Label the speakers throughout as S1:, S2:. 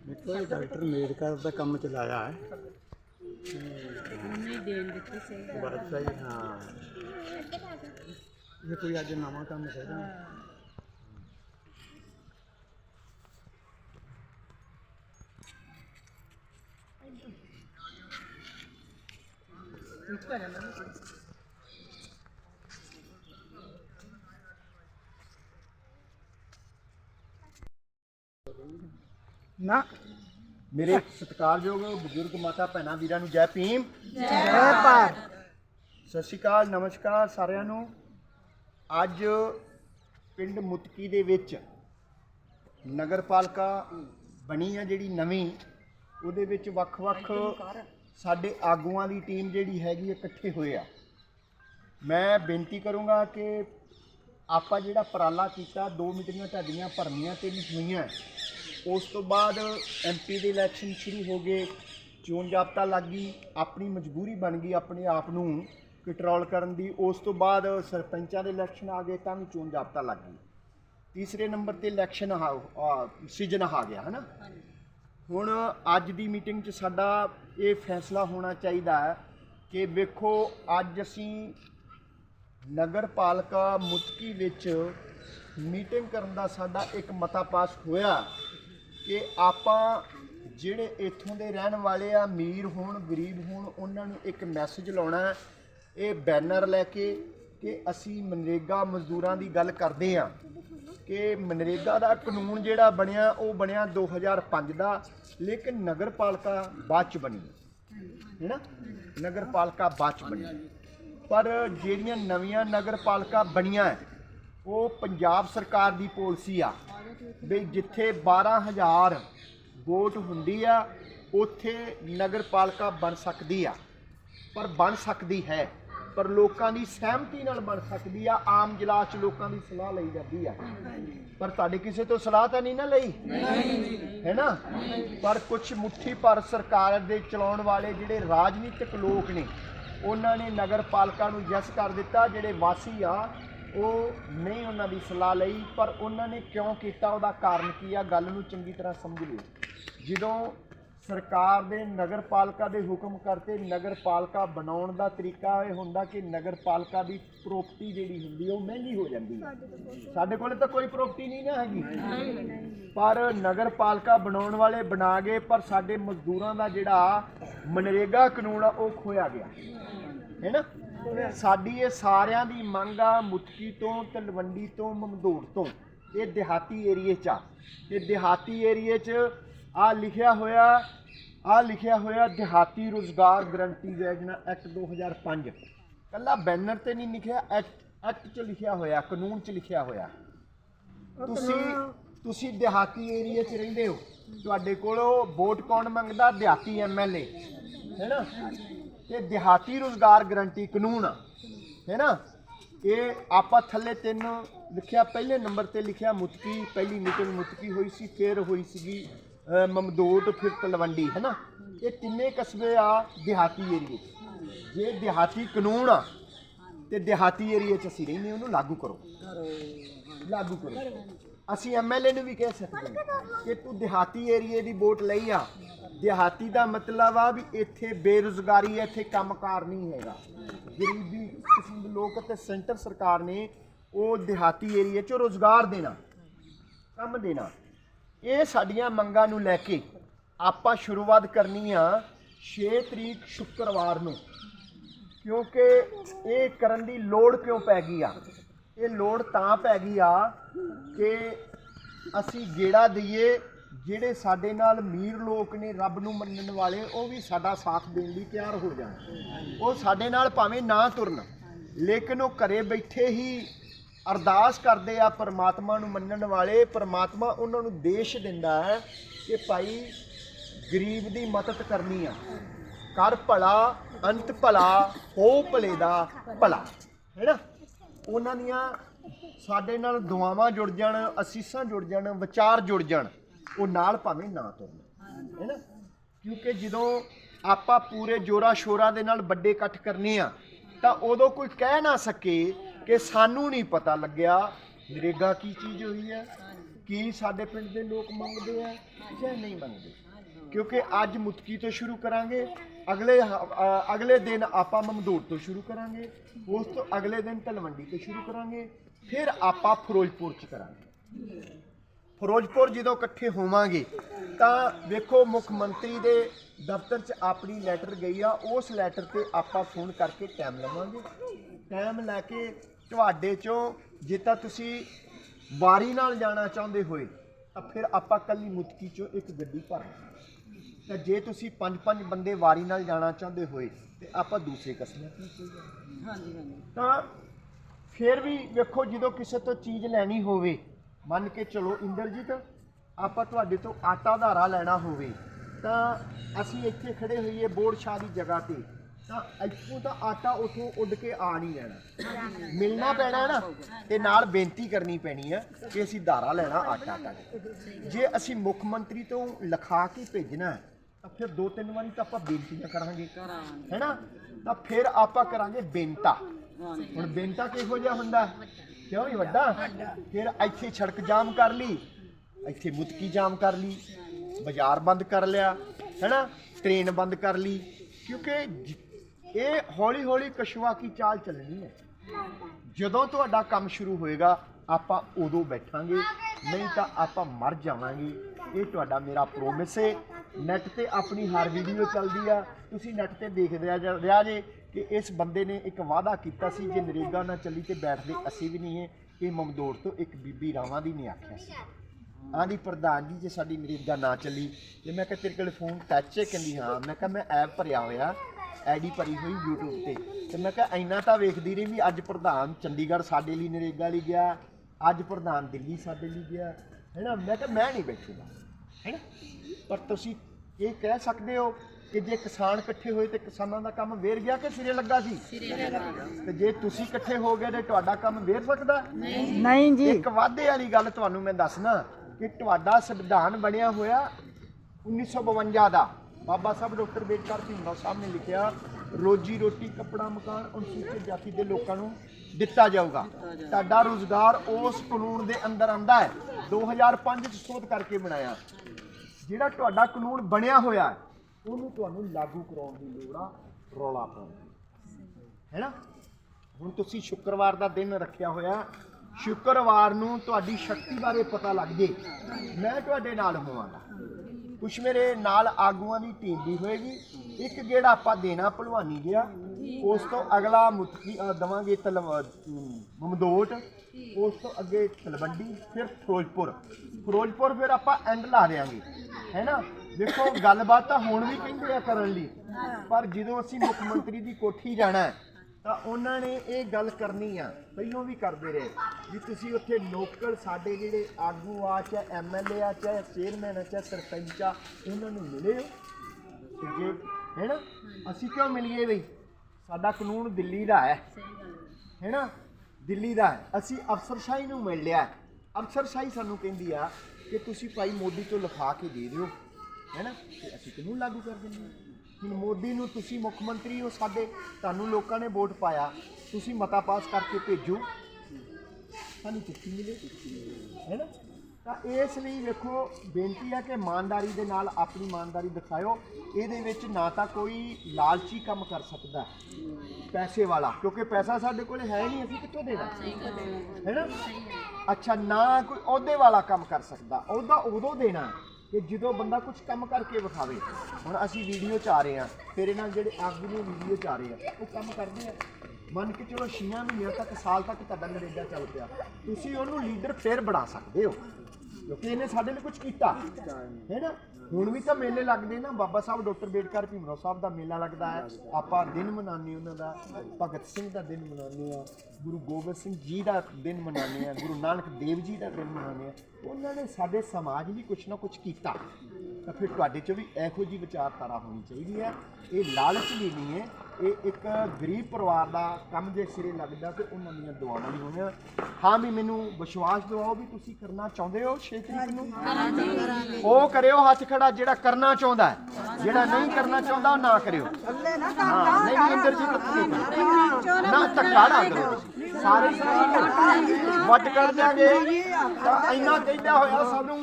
S1: ਦੇਖੋ ਇਹ ਡਾਕਟਰ ਮੇਡਕਰ ਦਾ ਕੰਮ ਚਲਾਇਆ ਹੈ।
S2: ਉਹਨੇ ਦੇਣ ਦਿੱਤੀ ਸੀ।
S1: ਬਸ ਸਹੀ ਹਾਂ। ਇਹ ਕੋਈ ਅੱਜ ਨਵਾਂ ਕੰਮ ਕਰਦਾ ਨਾ
S3: ਮੇਰੇ ਸਤਿਕਾਰਯੋਗ ਬਜ਼ੁਰਗ ਮਾਤਾ ਭੈਣਾਂ ਵੀਰਾਂ ਨੂੰ ਜੈ ਭੀਮ।
S1: ਜੈ ਭਾਰਤ।
S3: ਸਤਿ ਸ਼੍ਰੀ ਅਕਾਲ ਨਮਸਕਾਰ ਸਾਰਿਆਂ ਨੂੰ। ਅੱਜ ਪਿੰਡ ਮੁਤਕੀ ਦੇ ਵਿੱਚ ਨਗਰਪਾਲਿਕਾ ਬਣੀ ਆ ਜਿਹੜੀ ਨਵੀਂ। ਉਹਦੇ ਵਿੱਚ ਵੱਖ-ਵੱਖ ਸਾਡੇ ਆਗੂਆਂ ਦੀ ਟੀਮ ਜਿਹੜੀ ਹੈਗੀ ਇਕੱਠੇ ਹੋਏ ਆ। ਮੈਂ ਬੇਨਤੀ ਕਰੂੰਗਾ ਕਿ ਆਪਾਂ ਜਿਹੜਾ ਉਪਰਾਲਾ ਕੀਤਾ, ਦੋ ਮੀਟਿੰਗਾਂ ਤੁਹਾਡੀਆਂ ਭਰਨੀਆਂ ਤੇ ਵੀ ਹੋਈਆਂ। ਉਸ ਤੋਂ ਬਾਅਦ ਐਮਪੀ ਦੇ ਇਲੈਕਸ਼ਨ ਸ਼ੁਰੂ ਹੋ ਗਏ, ਚੋਣ ਜਾਬਤਾ ਲੱਗ ਗਈ, ਆਪਣੀ ਮਜਬੂਰੀ ਬਣ ਗਈ ਆਪਣੇ ਆਪ ਨੂੰ ਕੰਟਰੋਲ ਕਰਨ ਦੀ। ਉਸ ਤੋਂ ਬਾਅਦ ਸਰਪੰਚਾਂ ਦੇ ਇਲੈਕਸ਼ਨ ਆ ਗਏ ਤਾਂ ਵੀ ਚੋਣ ਜਾਬਤਾ ਲੱਗ ਗਈ। ਤੀਸਰੇ ਨੰਬਰ ਤੇ ਇਲੈਕਸ਼ਨ ਸੀਜ਼ਨ ਆ ਗਿਆ ਹੈ ਨਾ ਹੁਣ ਅੱਜ ਦੀ ਮੀਟਿੰਗ 'ਚ ਸਾਡਾ ਇਹ ਫੈਸਲਾ ਹੋਣਾ ਚਾਹੀਦਾ ਹੈ ਕਿ ਵੇਖੋ, ਅੱਜ ਅਸੀਂ ਨਗਰ ਪਾਲਿਕਾ ਮੁਤਕੀ ਵਿੱਚ ਮੀਟਿੰਗ ਕਰਨ ਦਾ ਸਾਡਾ ਇੱਕ ਮਤਾ ਪਾਸ ਹੋਇਆ ਕਿ ਆਪਾਂ ਜਿਹੜੇ ਇੱਥੋਂ ਦੇ ਰਹਿਣ ਵਾਲੇ ਆ, ਅਮੀਰ ਹੋਣ, ਗਰੀਬ ਹੋਣ, ਉਹਨਾਂ ਨੂੰ ਇੱਕ ਮੈਸੇਜ ਲਾਉਣਾ ਇਹ ਬੈਨਰ ਲੈ ਕੇ ਕਿ ਅਸੀਂ ਮਨਰੇਗਾ ਮਜ਼ਦੂਰਾਂ ਦੀ ਗੱਲ ਕਰਦੇ ਆ ਕਿ ਮਨਰੇਗਾ ਦਾ ਕਾਨੂੰਨ ਜਿਹੜਾ ਬਣਿਆ, ਉਹ ਬਣਿਆ 2005 ਦਾ, ਲੇਕਿਨ ਨਗਰ ਪਾਲਿਕਾ ਬਾਅਦ ਚ ਬਣੀ। ਹੈ ਨਾ? ਨਗਰ ਪਾਲਿਕਾ ਬਾਅਦ ਚ ਬਣੀ। ਪਰ ਜਿਹੜੀਆਂ ਨਵੀਆਂ ਨਗਰ ਪਾਲਿਕਾ ਬਣੀਆਂ ਉਹ ਪੰਜਾਬ ਸਰਕਾਰ ਦੀ ਪਾਲਿਸੀ ਆ। ਵੀ ਜਿੱਥੇ 12000 ਵੋਟ ਹੁੰਦੀ ਆ, ਉੱਥੇ ਨਗਰ ਪਾਲਿਕਾ ਬਣ ਸਕਦੀ ਆ। ਪਰ ਬਣ ਸਕਦੀ ਹੈ। ਪਰ ਲੋਕਾਂ ਦੀ ਸਹਿਮਤੀ ਨਾਲ ਬਣ ਸਕਦੀ ਆ, ਆਮ ਜਲਾਸ ਚ ਲੋਕਾਂ ਦੀ ਸਲਾਹ ਲਈ ਜਾਂਦੀ ਆ। ਪਰ ਤੁਹਾਡੇ ਕਿਸੇ ਤੋਂ ਸਲਾਹ ਤਾਂ ਨਹੀਂ ਨਾ ਲਈ? ਹੈ ਨਾ? ਪਰ ਕੁਝ ਮੁੱਠੀ ਪਰ ਸਰਕਾਰ ਦੇ ਚਲਾਉਣ ਵਾਲੇ ਜਿਹੜੇ ਰਾਜਨੀਤਿਕ ਲੋਕ ਨੇ, ਉਹਨਾਂ ਨੇ ਨਗਰ ਪਾਲਿਕਾ ਨੂੰ ਯਸ ਕਰ ਦਿੱਤਾ, ਜਿਹੜੇ ਵਾਸੀ ਆ, ਉਹ ਨਹੀਂ ਉਹਨਾਂ ਦੀ ਸਲਾਹ ਲਈ, ਪਰ ਉਹਨਾਂ ਨੇ ਕਿਉਂ ਕੀਤਾ, ਉਹਦਾ ਕਾਰਨ ਕੀ ਆ, ਗੱਲ ਨੂੰ ਚੰਗੀ ਤਰ੍ਹਾਂ ਸਮਝ ਲਿਓ। ਜਦੋਂ ਸਰਕਾਰ ਦੇ ਨਗਰ ਪਾਲਿਕਾ ਦੇ ਹੁਕਮ ਕਰਤੇ ਨਗਰ ਪਾਲਿਕਾ ਬਣਾਉਣ ਦਾ ਤਰੀਕਾ ਇਹ ਹੁੰਦਾ ਕਿ ਨਗਰ ਪਾਲਿਕਾ ਦੀ ਪ੍ਰਾਪਰਟੀ ਜਿਹੜੀ ਹੁੰਦੀ ਉਹ ਮਹਿੰਗੀ ਹੋ ਜਾਂਦੀ ਹੈ ਸਾਡੇ ਕੋਲ ਤਾਂ ਕੋਈ ਪ੍ਰਾਪਰਟੀ ਨਹੀਂ ਨਾ ਹੈਗੀ। ਪਰ ਨਗਰ ਪਾਲਿਕਾ ਬਣਾਉਣ ਵਾਲੇ ਬਣਾ ਗਏ ਪਰ ਸਾਡੇ ਮਜ਼ਦੂਰਾਂ ਦਾ ਜਿਹੜਾ ਮਨਰੇਗਾ ਕਾਨੂੰਨ ਆ ਉਹ ਖੋਇਆ ਗਿਆ। ਹੈ ਨਾ? ਸਾਡੀ ਇਹ ਸਾਰਿਆਂ ਦੀ ਮੰਗ ਆ ਮੁਤਕੀ ਤੋਂ ਤਲਵੰਡੀ ਤੋਂ ਮਮਦੂਰ ਤੋਂ। ਇਹ ਦਿਹਾਤੀ ਏਰੀਏ ਚ ਆ। ਤੇ ਦਿਹਾਤੀ ਏਰੀਏ ਚ ਆ ਲਿਖਿਆ ਹੋਇਆ ਆ ਲਿਖਿਆ ਹੋਇਆ ਦਿਹਾਤੀ ਰੋਜ਼ਗਾਰ ਗਰੰਟੀ ਯੋਜਨਾ ਐਕਟ 2005 ਕੱਲਾ ਬੈਨਰ ਤੇ ਨਹੀਂ ਲਿਖਿਆ ਐਕਟ ਐਕਟ ਚ ਲਿਖਿਆ ਹੋਇਆ ਕਾਨੂੰਨ ਚ ਲਿਖਿਆ ਹੋਇਆ। ਤੁਸੀਂ ਤੁਸੀਂ ਦਿਹਾਤੀ ਏਰੀਆ 'ਚ ਰਹਿੰਦੇ ਹੋ। ਤੁਹਾਡੇ ਕੋਲੋਂ ਵੋਟ ਕੌਣ ਮੰਗਦਾ? ਦਿਹਾਤੀ ਐਮਐਲਏ ਹੈ ਨਾ? ਤੇ ਦਿਹਾਤੀ ਰੋਜ਼ਗਾਰ ਗਰੰਟੀ ਕਾਨੂੰਨ ਹੈ ਨਾ? ਇਹ ਆਪਾਂ ਥੱਲੇ ਤਿੰਨ ਲਿਖਿਆ ਪਹਿਲੇ ਨੰਬਰ ਤੇ ਲਿਖਿਆ ਮੁਤਕੀ ਪਹਿਲੀ ਮੀਟਿੰਗ ਮੁਤਕੀ ਹੋਈ ਸੀ ਫਿਰ ਹੋਈ ਸੀਗੀ ਅ, ਮਮਦੋਟ ਫਿਰ ਤਲਵੰਡੀ ਹੈ ਨਾ ਇਹ ਤਿੰਨੇ ਕਸਬੇ ਆ ਦਿਹਾਤੀ ਏਰੀਏ 'ਚ। ਜੇ ਦਿਹਾਤੀ ਕਾਨੂੰਨ ਆ ਤੇ ਦਿਹਾਤੀ ਏਰੀਏ 'ਚ ਅਸੀਂ ਰਹਿੰਦੇ ਉਹਨੂੰ ਲਾਗੂ ਕਰੋ। ਲਾਗੂ ਕਰੋ। ਅਸੀਂ ਐਮਐਲਏ ਨੂੰ ਵੀ ਕਹਿ ਸਕਦੇ ਹਾਂ ਕਿ ਤੂੰ ਦਿਹਾਤੀ ਏਰੀਏ ਦੀ ਵੋਟ ਲਈ ਆ। ਦਿਹਾਤੀ ਦਾ ਮਤਲਬ ਆ ਵੀ ਇੱਥੇ ਬੇਰੁਜ਼ਗਾਰੀ ਹੈ, ਇੱਥੇ ਕੰਮਕਾਰ ਨਹੀਂ ਹੈਗਾ। ਗਰੀਬੀ ਕਿਸਮ ਦੇ ਲੋਕ ਤੇ ਸੈਂਟਰ ਸਰਕਾਰ ਨੇ ਉਹ ਦਿਹਾਤੀ ਏਰੀਏ 'ਚ ਰੋਜ਼ਗਾਰ ਦੇਣਾ ਕੰਮ ਦੇਣਾ। ਇਹ ਸਾਡੀਆਂ ਮੰਗਾਂ ਨੂੰ ਲੈ ਕੇ ਆਪਾਂ ਸ਼ੁਰੂਆਤ ਕਰਨੀ ਆ 6 ਤਰੀਕ ਸ਼ੁੱਕਰਵਾਰ ਨੂੰ। ਕਿਉਂਕਿ ਇਹ ਕਰਨ ਦੀ ਲੋੜ ਕਿਉਂ ਪੈ ਗਈ ਆ? ਇਹ ਲੋੜ ਤਾਂ ਪੈ ਗਈ ਆ ਕਿ ਅਸੀਂ ਗੇੜਾ ਦਈਏ, ਜਿਹੜੇ ਸਾਡੇ ਨਾਲ ਮੀਰ ਲੋਕ ਨੇ, ਰੱਬ ਨੂੰ ਮੰਨਣ ਵਾਲੇ, ਉਹ ਵੀ ਸਾਡਾ ਸਾਥ ਦੇਣ ਲਈ ਤਿਆਰ ਹੋ ਜਾਣ। ਉਹ ਸਾਡੇ ਨਾਲ ਭਾਵੇਂ ਨਾ ਤੁਰਨ, ਲੇਕਿਨ ਉਹ ਘਰੇ ਬੈਠੇ ਹੀ ਅਰਦਾਸ ਕਰਦੇ ਆ ਪਰਮਾਤਮਾ ਨੂੰ ਮੰਨਣ ਵਾਲੇ, ਪਰਮਾਤਮਾ ਉਹਨਾਂ ਨੂੰ ਦੇਸ਼ ਦਿੰਦਾ ਹੈ ਕਿ ਭਾਈ ਗਰੀਬ ਦੀ ਮਦਦ ਕਰਨੀ ਆ। ਕਰ ਭਲਾ, ਅੰਤ ਭਲਾ, ਹੋ ਭਲੇ ਦਾ ਭਲਾ। ਹੈਨਾ? ਉਹਨਾਂ ਦੀਆਂ ਸਾਡੇ ਨਾਲ ਦੁਆਵਾਂ ਜੁੜ ਜਾਣ, ਅਸੀਸਾਂ ਜੁੜ ਜਾਣ, ਵਿਚਾਰ ਜੁੜ ਜਾਣ, ਉਹ ਨਾਲ ਭਾਵੇਂ ਨਾ ਤੁਰਨ। ਹੈਨਾ? ਕਿਉਂਕਿ ਜਦੋਂ ਆਪਾਂ ਪੂਰੇ ਜੋਰਾ ਸ਼ੋਰਾ ਦੇ ਨਾਲ ਵੱਡੇ ਇਕੱਠ ਕਰਨੇ ਆ, ਤਾਂ ਉਦੋਂ ਕੋਈ ਕਹਿ ਨਾ ਸਕੇ ਕਿ ਸਾਨੂੰ ਨਹੀਂ ਪਤਾ ਲੱਗਿਆ ਨਰੇਗਾ ਕੀ ਚੀਜ਼ ਹੋਈ ਹੈ ਕੀ ਸਾਡੇ ਪਿੰਡ ਦੇ ਲੋਕ ਮੰਗਦੇ ਆ ਜਾਂ ਨਹੀਂ ਮੰਗਦੇ। ਕਿਉਂਕਿ ਅੱਜ ਮੁਤਕੀ ਤੋਂ ਸ਼ੁਰੂ ਕਰਾਂਗੇ ਅਗਲੇ ਹ- ਅ, ਅਗਲੇ ਦਿਨ ਆਪਾਂ ਮਮਦੂਰ ਤੋਂ ਸ਼ੁਰੂ ਕਰਾਂਗੇ ਉਸ ਤੋਂ ਅਗਲੇ ਦਿਨ ਤਲਵੰਡੀ ਤੋਂ ਸ਼ੁਰੂ ਕਰਾਂਗੇ ਫਿਰ ਆਪਾਂ ਫਿਰੋਜ਼ਪੁਰ ਚ ਕਰਾਂਗੇ। ਫਿਰੋਜ਼ਪੁਰ ਜਦੋਂ ਇਕੱਠੇ ਹੋਵਾਂਗੇ ਤਾਂ ਵੇਖੋ ਮੁੱਖ ਮੰਤਰੀ ਦੇ ਦਫ਼ਤਰ 'ਚ ਆਪਣੀ ਲੈਟਰ ਗਈ ਆ ਉਸ ਲੈਟਰ ਤੇ ਆਪਾਂ ਫੋਨ ਕਰਕੇ ਟਾਈਮ ਲਵਾਂਗੇ। ਟਾਈਮ ਲੈ ਕੇ ਤੁਹਾਡੇ ਚੋਂ ਜੇ ਤਾਂ ਤੁਸੀਂ ਵਾਰੀ ਨਾਲ ਜਾਣਾ ਚਾਹੁੰਦੇ ਹੋਏ ਤਾਂ ਫਿਰ ਆਪਾਂ ਕੱਲੀ ਮੁਤਕੀ ਚੋਂ ਇੱਕ ਗੱਡੀ ਭਰਾਂਗੇ ਤਾਂ ਜੇ ਤੁਸੀਂ ਪੰਜ ਪੰਜ ਬੰਦੇ ਵਾਰੀ ਨਾਲ ਜਾਣਾ ਚਾਹੁੰਦੇ ਹੋਏ ਤੇ ਆਪਾਂ ਦੂਸਰੇ ਤੋਂ ਜਾਵਾਂਗੇ।
S2: ਹਾਂਜੀ ਹਾਂਜੀ।
S3: ਤਾਂ ਫਿਰ ਵੀ ਵੇਖੋ ਜਦੋਂ ਕਿਸੇ ਤੋਂ ਚੀਜ਼ ਲੈਣੀ ਹੋਵੇ ਮੰਨ ਕੇ ਚਲੋ ਇੰਦਰਜੀਤ ਆਪਾਂ ਤੁਹਾਡੇ ਤੋਂ ਆਟਾ ਧਾਰਾ ਲੈਣਾ ਹੋਵੇ ਤਾਂ ਅਸੀਂ ਇੱਥੇ ਖੜੇ ਹੋਈਏ ਬੋਰਡ ਸ਼ਾਹ ਦੀ ਜਗ੍ਹਾ ਤੇ। ਤਾਂ ਇੱਥੋਂ ਤਾਂ ਆਟਾ ਉਥੋਂ ਉੱਡ ਕੇ ਆ ਨਹੀਂ ਲੈਣਾ ਮਿਲਣਾ ਪੈਣਾ ਨਾ ਤੇ ਨਾਲ ਬੇਨਤੀ ਕਰਨੀ ਪੈਣੀ ਹੈ ਕਿ ਅਸੀਂ ਧਾਰਾ ਲੈਣਾ ਆਟਾ ਤੁਹਾਡੇ ਜੇ ਅਸੀਂ ਮੁੱਖ ਮੰਤਰੀ ਤੋਂ ਲਿਖਾ ਕੇ ਭੇਜਣਾ ਹੈ, ਤਾਂ ਫਿਰ ਦੋ ਤਿੰਨ ਵਾਰੀ ਤਾਂ ਆਪਾਂ ਬੇਨਤੀਆਂ ਕਰਾਂਗੇ।
S2: ਕਰਾਂਗੇ।
S3: ਹੈਨਾ? ਤਾਂ ਫਿਰ ਆਪਾਂ ਕਰਾਂਗੇ ਬੇਨਤਾ। ਹੁਣ ਬੇਨਤਾ ਕਿਹੋ ਜਿਹਾ ਹੁੰਦਾ? ਕਿਉਂ ਹੀ ਵੱਡਾ? ਫਿਰ ਇੱਥੇ ਸੜਕ ਜਾਮ ਕਰ ਲਈ ਇੱਥੇ ਮੁਤਕੀ ਜਾਮ ਕਰ ਲਈ ਬਾਜ਼ਾਰ ਬੰਦ ਕਰ ਲਿਆ ਹੈਨਾ? ਟ੍ਰੇਨ ਬੰਦ ਕਰ ਲਈ ਕਿਉਂਕਿ ਇਹ ਹੌਲੀ ਹੌਲੀ ਕਸ਼ਵਾ ਕੀ ਚਾਲ ਚੱਲਣੀ ਹੈ। ਜਦੋਂ ਤੁਹਾਡਾ ਕੰਮ ਸ਼ੁਰੂ ਹੋਏਗਾ, ਆਪਾਂ ਉਦੋਂ ਬੈਠਾਂਗੇ, ਨਹੀਂ ਤਾਂ ਆਪਾਂ ਮਰ ਜਾਵਾਂਗੇ। ਇਹ ਤੁਹਾਡਾ ਮੇਰਾ ਪ੍ਰੋਮਿਸ ਹੈ। ਨੈਟ ਤੇ ਆਪਣੀ ਹਰ ਵੀਡੀਓ ਚੱਲਦੀ ਆ। ਤੁਸੀਂ ਨੈਟ ਤੇ ਦੇਖਦੇ ਰਿਹਾ ਰਿਹਾ ਜੇ ਕਿ ਇਸ ਬੰਦੇ ਨੇ ਇੱਕ ਵਾਅਦਾ ਕੀਤਾ ਸੀ ਜੇ ਨਰੇਗਾ ਨਾ ਚੱਲੀ ਤੇ ਬੈਠਦੇ ਅਸੀਂ ਵੀ ਨਹੀਂ ਹੈ। ਇਹ ਮਮਦੋੜ ਤੋਂ ਇੱਕ ਬੀਬੀ ਰਾਵਾਂ ਦੀ ਨੇ ਆਖਿਆ ਸੀ। ਆਂਦੀ ਪ੍ਰਧਾਨ ਜੀ ਜੇ ਸਾਡੀ ਨਰੇਗਾ ਨਾ ਚੱਲੀ। ਤੇ ਮੈਂ ਕਿਹਾ ਤੇਰੇ ਕੋਲ ਫੋਨ ਟੱਚ ਹੈ? ਕਹਿੰਦੀ, ਹਾਂ। ਮੈਂ ਕਿਹਾ, ਮੈਂ ਐਪ ਭਰਿਆ ਹੋਇਆ। ਆਈਡੀ ਭਰੀ ਹੋਈ YouTube ਤੇ। ਤੇ ਮੈਂ ਕਿਹਾ ਇੰਨਾ ਤਾਂ ਵੇਖਦੀ ਰਹੀ ਵੀ ਅੱਜ ਪ੍ਰਧਾਨ ਚੰਡੀਗੜ੍ਹ ਸਾਡੇ ਲਈ ਨਰੇਗਾ ਲਈ ਗਿਆ ਅੱਜ ਪ੍ਰਧਾਨ ਦਿੱਲੀ ਸਾਡੇ ਲਈ ਗਿਆ ਹੈਨਾ? ਮੈਂ ਕਿਹਾ ਮੈਂ ਨਹੀਂ ਬੈਠੂਗਾ ਹੈਨਾ? ਪਰ ਤੁਸੀਂ ਇਹ ਕਹਿ ਸਕਦੇ ਹੋ ਕਿ ਜੇ ਕਿਸਾਨ ਇਕੱਠੇ ਹੋਏ ਤੇ ਕਿਸਾਨਾਂ ਦਾ ਕੰਮ ਵੇਰ ਗਿਆ ਕਿ ਸਿਰੇ ਲੱਗਾ ਸੀ? ਤੇ ਜੇ ਤੁਸੀਂ ਇਕੱਠੇ ਹੋ ਗਏ ਤੇ ਤੁਹਾਡਾ ਕੰਮ ਵੇਰ ਸਕਦਾ?
S1: ਨਹੀਂ। ਜੀ।
S3: ਇੱਕ ਵਾਅਦੇ ਵਾਲੀ ਗੱਲ ਤੁਹਾਨੂੰ ਮੈਂ ਦੱਸਣਾ ਕਿ ਤੁਹਾਡਾ ਸੰਵਿਧਾਨ ਬਣਿਆ ਹੋਇਆ 1952 ਦਾ। ਬਾਬਾ ਸਾਹਿਬ ਡਾਕਟਰ ਬੇਦਕਰ ਭੀਮਰਾਓ ਸਾਹਿਬ ਨੇ ਲਿਖਿਆ ਰੋਜੀ ਰੋਟੀ ਕੱਪੜਾ ਮਕਾਨ ਅਨੁਸੂਚਿਤ ਜਾਤੀ ਦੇ ਲੋਕਾਂ ਨੂੰ ਦਿੱਤਾ ਜਾਊਗਾ। ਤੁਹਾਡਾ ਰੋਜ਼ਗਾਰ ਉਸ ਕਾਨੂੰਨ ਦੇ ਅੰਦਰ ਆਂਦਾ ਹੈ। 2005 ਚ ਸੋਧ ਕਰਕੇ ਬਣਾਇਆ। ਜਿਹੜਾ ਤੁਹਾਡਾ ਕਾਨੂੰਨ ਬਣਿਆ ਹੋਇਆ ਹੈ, ਉਹਨੂੰ ਤੁਹਾਨੂੰ ਲਾਗੂ ਕਰਾਉਣ ਦੀ ਲੋੜ ਆ ਰੌਲਾ ਪਾਉਣ ਦੀ। ਹੈਨਾ? ਹੁਣ ਤੁਸੀਂ ਸ਼ੁੱਕਰਵਾਰ ਦਾ ਦਿਨ ਰੱਖਿਆ ਹੋਇਆ ਸ਼ੁੱਕਰਵਾਰ ਨੂੰ ਤੁਹਾਡੀ ਸ਼ਕਤੀ ਬਾਰੇ ਪਤਾ ਲੱਗ ਜੇ। ਮੈਂ ਤੁਹਾਡੇ ਨਾਲ ਹੋਵਾਂਗਾ। ਕੁਛ ਮੇਰੇ ਨਾਲ ਆਗੂਆਂ ਦੀ ਟੀਮ ਵੀ ਹੋਏਗੀ। ਇੱਕ ਗੇੜਾ ਆਪਾਂ ਦੇਣਾ ਭਲਵਾਨੀ ਗਿਆ ਉਸ ਤੋਂ ਅਗਲਾ ਮੁੱਠੀ ਅ, ਦਵਾਂਗੇ ਤਲਵ ਮਮਦੋਟ ਉਸ ਤੋਂ ਅੱਗੇ ਤਲਵੰਡੀ ਫਿਰ ਫਿਰੋਜ਼ਪੁਰ। ਫਿਰੋਜ਼ਪੁਰ ਫਿਰ ਆਪਾਂ ਐਂਡ ਲਾ ਦੇਾਂਗੇ ਹੈਨਾ ਦੇਖੋ ਗੱਲਬਾਤ ਤਾਂ ਹੁਣ ਵੀ ਕਹਿੰਦੇ ਆ ਕਰਨ ਲਈ ਪਰ ਜਦੋਂ ਅਸੀਂ ਮੁੱਖ ਮੰਤਰੀ ਦੀ ਕੋਠੀ ਜਾਣਾ ਹੈ ਤਾਂ ਉਹਨਾਂ ਨੇ ਇਹ ਗੱਲ ਕਰਨੀ ਆ, ਪਹਿਲਾਂ ਵੀ ਕਰਦੇ ਰਹੇ ਵੀ ਤੁਸੀਂ ਉੱਥੇ ਲੋਕਲ ਸਾਡੇ ਜਿਹੜੇ ਆਗੂ ਆ, ਚਾਹੇ ਐਮਐਲਏ ਆ, ਚਾਹੇ ਚੇਅਰਮੈਨ ਆ, ਚਾਹੇ ਸਰਪੰਚ ਆ, ਉਹਨਾਂ ਨੂੰ ਮਿਲੇ ਤੇ ਜੇ, ਹੈਨਾ? ਅਸੀਂ ਕਿਉਂ ਮਿਲੀਏ ਬਈ? ਸਾਡਾ ਕਾਨੂੰਨ ਦਿੱਲੀ ਦਾ ਹੈ। ਹੈਨਾ? ਦਿੱਲੀ ਦਾ ਹੈ। ਅਸੀਂ ਅਫਸਰਸ਼ਾਹੀ ਨੂੰ ਮਿਲ ਲਿਆ ਅਫਸਰਸ਼ਾਹੀ ਸਾਨੂੰ ਕਹਿੰਦੀ ਆ ਕਿ ਤੁਸੀਂ ਭਾਈ ਮੋਦੀ ਤੋਂ ਲਿਖਾ ਕੇ ਦੇ ਦਿਓ। ਹੈਨਾ? ਤੇ ਅਸੀਂ ਕਾਨੂੰਨ ਲਾਗੂ ਕਰ ਦਿੰਦੇ ਹਾਂ। ਮੋਦੀ ਨੂੰ ਤੁਸੀਂ ਮੁੱਖ ਮੰਤਰੀ ਹੋ, ਸਾਡੇ, ਤੁਹਾਨੂੰ ਲੋਕਾਂ ਨੇ ਵੋਟ ਪਾਇਆ। ਤੁਸੀਂ ਮਤਾ ਪਾਸ ਕਰਕੇ ਭੇਜੋ। ਸਾਨੂੰ ਚਿੱਠੀ ਮਿਲੇ। ਹੈ ਨਾ? ਤਾਂ ਇਸ ਲਈ ਵੇਖੋ, ਬੇਨਤੀ ਹੈ ਕਿ ਇਮਾਨਦਾਰੀ ਦੇ ਨਾਲ ਆਪਣੀ ਇਮਾਨਦਾਰੀ ਦਿਖਾਓ ਇਹਦੇ ਵਿੱਚ ਨਾ ਤਾਂ ਕੋਈ ਲਾਲਚੀ ਕੰਮ ਕਰ ਸਕਦਾ, ਪੈਸੇ ਵਾਲਾ, ਕਿਉਂਕਿ ਪੈਸਾ ਸਾਡੇ ਕੋਲ ਹੈ ਨਹੀਂ, ਅਸੀਂ ਕਿੱਥੋਂ ਦੇਣਾ? ਹੈ ਨਾ? ਅੱਛਾ, ਨਾ ਕੋਈ ਅਹੁਦੇ ਵਾਲਾ ਕੰਮ ਕਰ ਸਕਦਾ ਅਹੁਦਾ ਉਦੋਂ ਦੇਣਾ। ਕਿ ਜਦੋਂ ਬੰਦਾ ਕੁਝ ਕੰਮ ਕਰਕੇ ਵਿਖਾਵੇ, ਹੁਣ ਅਸੀਂ ਵੀਡੀਓ ਚ ਆ ਰਹੇ ਹਾਂ ਤੇਰੇ ਨਾਲ ਜਿਹੜੇ ਆਗੂ ਨੂੰ ਵੀਡੀਓ ਚ ਆ ਰਹੇ ਆ, ਉਹ ਕੰਮ ਕਰਦੇ ਆ। ਮੰਨ ਕੇ ਚਲੋ 6 ਮਹੀਨਿਆਂ ਤੱਕ, ਸਾਲ ਤੱਕ ਤੁਹਾਡਾ ਨਰੇਗਾ ਚੱਲ ਪਿਆ। ਤੁਸੀਂ ਉਹਨੂੰ ਲੀਡਰ ਫੇਰ ਬਣਾ ਸਕਦੇ ਹੋ, ਕਿਉਂਕਿ ਇਹਨੇ ਸਾਡੇ ਲਈ ਕੁਝ ਕੀਤਾ। ਹੈ ਨਾ? ਹੁਣ ਵੀ ਤਾਂ ਮੇਲੇ ਲੱਗਦੇ ਨਾ, ਬਾਬਾ ਸਾਹਿਬ, ਡਾਕਟਰ ਬੇਡਕਰ ਭੀਮਰਾਓ ਸਾਹਿਬ ਦਾ ਮੇਲਾ ਲੱਗਦਾ ਹੈ। ਆਪਾਂ ਦਿਨ ਮਨਾਉਂਦੇ ਉਹਨਾਂ ਦਾ, ਭਗਤ ਸਿੰਘ ਦਾ ਦਿਨ ਮਨਾਉਂਦੇ ਆ ਗੁਰੂ ਗੋਬਿੰਦ ਸਿੰਘ ਜੀ ਦਾ ਦਿਨ ਮਨਾਉਂਦੇ ਆ ਗੁਰੂ ਨਾਨਕ ਦੇਵ ਜੀ ਦਾ ਦਿਨ ਮਨਾਉਂਦੇ ਆ ਉਹਨਾਂ ਨੇ ਸਾਡੇ ਸਮਾਜ ਲਈ ਕੁਛ ਨਾ ਕੁਛ ਕੀਤਾ। ਤਾਂ ਫਿਰ ਤੁਹਾਡੇ 'ਚ ਵੀ ਇਹੋ ਜੀ ਵਿਚਾਰਧਾਰਾ ਹੋਣੀ ਚਾਹੀਦੀ ਹੈ। ਇਹ ਲਾਲਚ ਲਈ ਨਹੀਂ ਹੈ। ਇਹ ਇੱਕ ਗਰੀਬ ਪਰਿਵਾਰ ਦਾ ਕੰਮ ਜੇ ਸਿਰੇ ਲੱਗਦਾ ਤੇ ਉਹਨਾਂ ਦੀਆਂ ਦੁਆਵਾਂ ਵੀ ਹੋਣੀਆਂ ਹਾਂ ਵੀ ਮੈਨੂੰ ਵਿਸ਼ਵਾਸ ਦਿਵਾਓ ਵੀ ਤੁਸੀਂ ਕਰਨਾ ਚਾਹੁੰਦੇ ਹੋ 6 ਤਰੀਕ ਨੂੰ? ਉਹ ਕਰਿਓ ਹੱਥ ਖੜਾ ਜਿਹੜਾ ਕਰਨਾ ਚਾਹੁੰਦਾ ਜਿਹੜਾ ਨਹੀਂ ਕਰਨਾ ਚਾਹੁੰਦਾ ਉਹ ਨਾ ਕਰਿਓ। ਹਾਂ ਨਹੀਂ ਇੰਦਰਜੀਤ ਤੁਸੀਂ ਨਾ ਧੱਕਾ ਨਾ ਕਰੋ। ਸਾਰੇ। ਵੱਟ ਕਰ ਦਿਆਂਗੇ। ਤਾਂ ਇੰਨਾ ਕਹਿੰਦਾ ਹੋਇਆ ਸਭ ਨੂੰ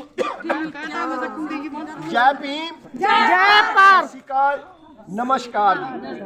S3: ਜੈ ਭੀਮ। ਜੈ ਭਾਰਤ ਸਤਿ ਸ਼੍ਰੀ ਅਕਾਲ। ਨਮਸਕਾਰ ਜੀ।